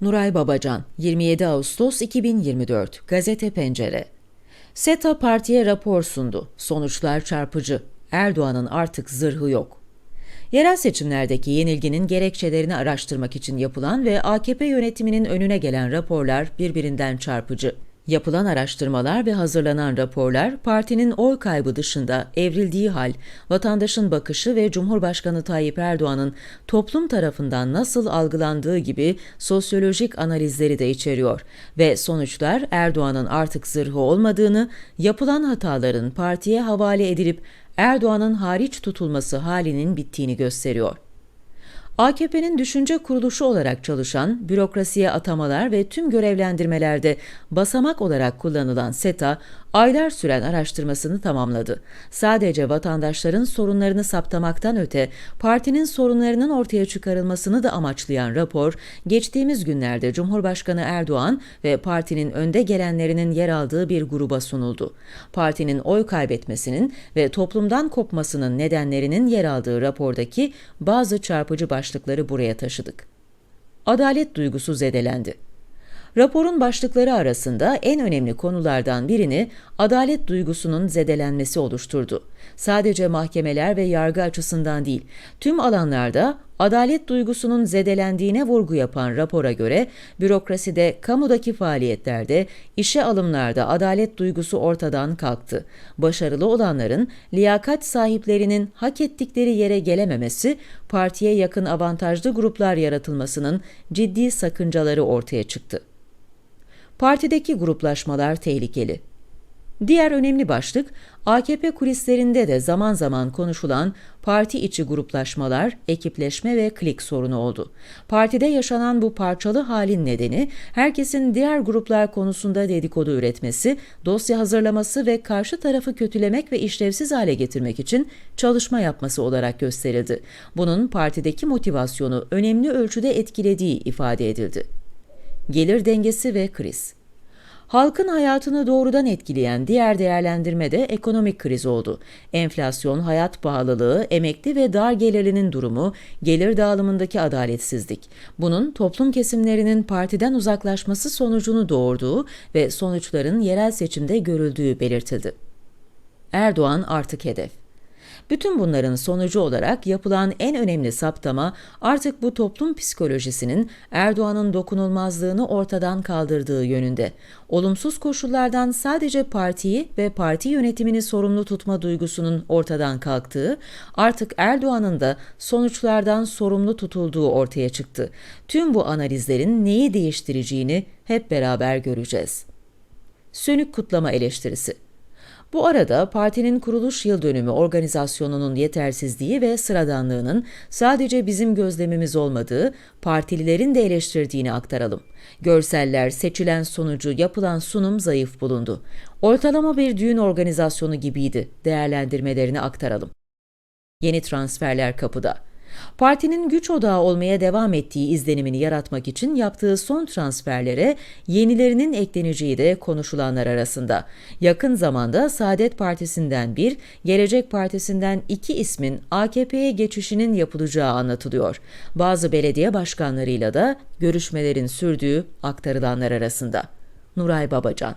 Nuray Babacan, 27 Ağustos 2024, Gazete Pencere. SETA partiye rapor sundu. Sonuçlar çarpıcı. Erdoğan'ın artık zırhı yok. Yerel seçimlerdeki yenilginin gerekçelerini araştırmak için yapılan ve AKP yönetiminin önüne gelen raporlar birbirinden çarpıcı. Yapılan araştırmalar ve hazırlanan raporlar partinin oy kaybı dışında evrildiği hal, vatandaşın bakışı ve Cumhurbaşkanı Tayyip Erdoğan'ın toplum tarafından nasıl algılandığı gibi sosyolojik analizleri de içeriyor ve sonuçlar Erdoğan'ın artık zırhı olmadığını, yapılan hataların partiye havale edilip Erdoğan'ın hariç tutulması halinin bittiğini gösteriyor. AKP'nin düşünce kuruluşu olarak çalışan, bürokrasiye atamalar ve tüm görevlendirmelerde basamak olarak kullanılan SETA, aylar süren araştırmasını tamamladı. Sadece vatandaşların sorunlarını saptamaktan öte, partinin sorunlarının ortaya çıkarılmasını da amaçlayan rapor, geçtiğimiz günlerde Cumhurbaşkanı Erdoğan ve partinin önde gelenlerinin yer aldığı bir gruba sunuldu. Partinin oy kaybetmesinin ve toplumdan kopmasının nedenlerinin yer aldığı rapordaki bazı çarpıcı başlıkları buraya taşıdık. Adalet duygusu zedelendi. Raporun başlıkları arasında en önemli konulardan birini adalet duygusunun zedelenmesi oluşturdu. Sadece mahkemeler ve yargı açısından değil, tüm alanlarda adalet duygusunun zedelendiğine vurgu yapan rapora göre bürokraside, kamudaki faaliyetlerde, işe alımlarda adalet duygusu ortadan kalktı. Başarılı olanların, liyakat sahiplerinin hak ettikleri yere gelememesi, partiye yakın avantajlı gruplar yaratılmasının ciddi sakıncaları ortaya çıktı. Partideki gruplaşmalar tehlikeli. Diğer önemli başlık, AKP kulislerinde de zaman zaman konuşulan parti içi gruplaşmalar, ekipleşme ve klik sorunu oldu. Partide yaşanan bu parçalı halin nedeni, herkesin diğer gruplar konusunda dedikodu üretmesi, dosya hazırlaması ve karşı tarafı kötülemek ve işlevsiz hale getirmek için çalışma yapması olarak gösterildi. Bunun partideki motivasyonu önemli ölçüde etkilediği ifade edildi. Gelir dengesi ve kriz. Halkın hayatını doğrudan etkileyen diğer değerlendirme de ekonomik kriz oldu. Enflasyon, hayat pahalılığı, emekli ve dar gelirlinin durumu, gelir dağılımındaki adaletsizlik. Bunun toplum kesimlerinin partiden uzaklaşması sonucunu doğurduğu ve sonuçların yerel seçimde görüldüğü belirtildi. Erdoğan artık hedef. Bütün bunların sonucu olarak yapılan en önemli saptama artık bu toplum psikolojisinin Erdoğan'ın dokunulmazlığını ortadan kaldırdığı yönünde. Olumsuz koşullardan sadece partiyi ve parti yönetimini sorumlu tutma duygusunun ortadan kalktığı, artık Erdoğan'ın da sonuçlardan sorumlu tutulduğu ortaya çıktı. Tüm bu analizlerin neyi değiştireceğini hep beraber göreceğiz. Sönük kutlama eleştirisi bu arada partinin kuruluş yıl dönümü organizasyonunun yetersizliği ve sıradanlığının sadece bizim gözlemimiz olmadığı, partililerin de eleştirdiğini aktaralım. Görseller, seçilen sonucu, yapılan sunum zayıf bulundu. Ortalama bir düğün organizasyonu gibiydi. Değerlendirmelerini aktaralım. Yeni transferler kapıda. Partinin güç odağı olmaya devam ettiği izlenimini yaratmak için yaptığı son transferlere yenilerinin ekleneceği de konuşulanlar arasında. Yakın zamanda Saadet Partisi'nden bir, Gelecek Partisi'nden iki ismin AKP'ye geçişinin yapılacağı anlatılıyor. Bazı belediye başkanlarıyla da görüşmelerin sürdüğü aktarılanlar arasında. Nuray Babacan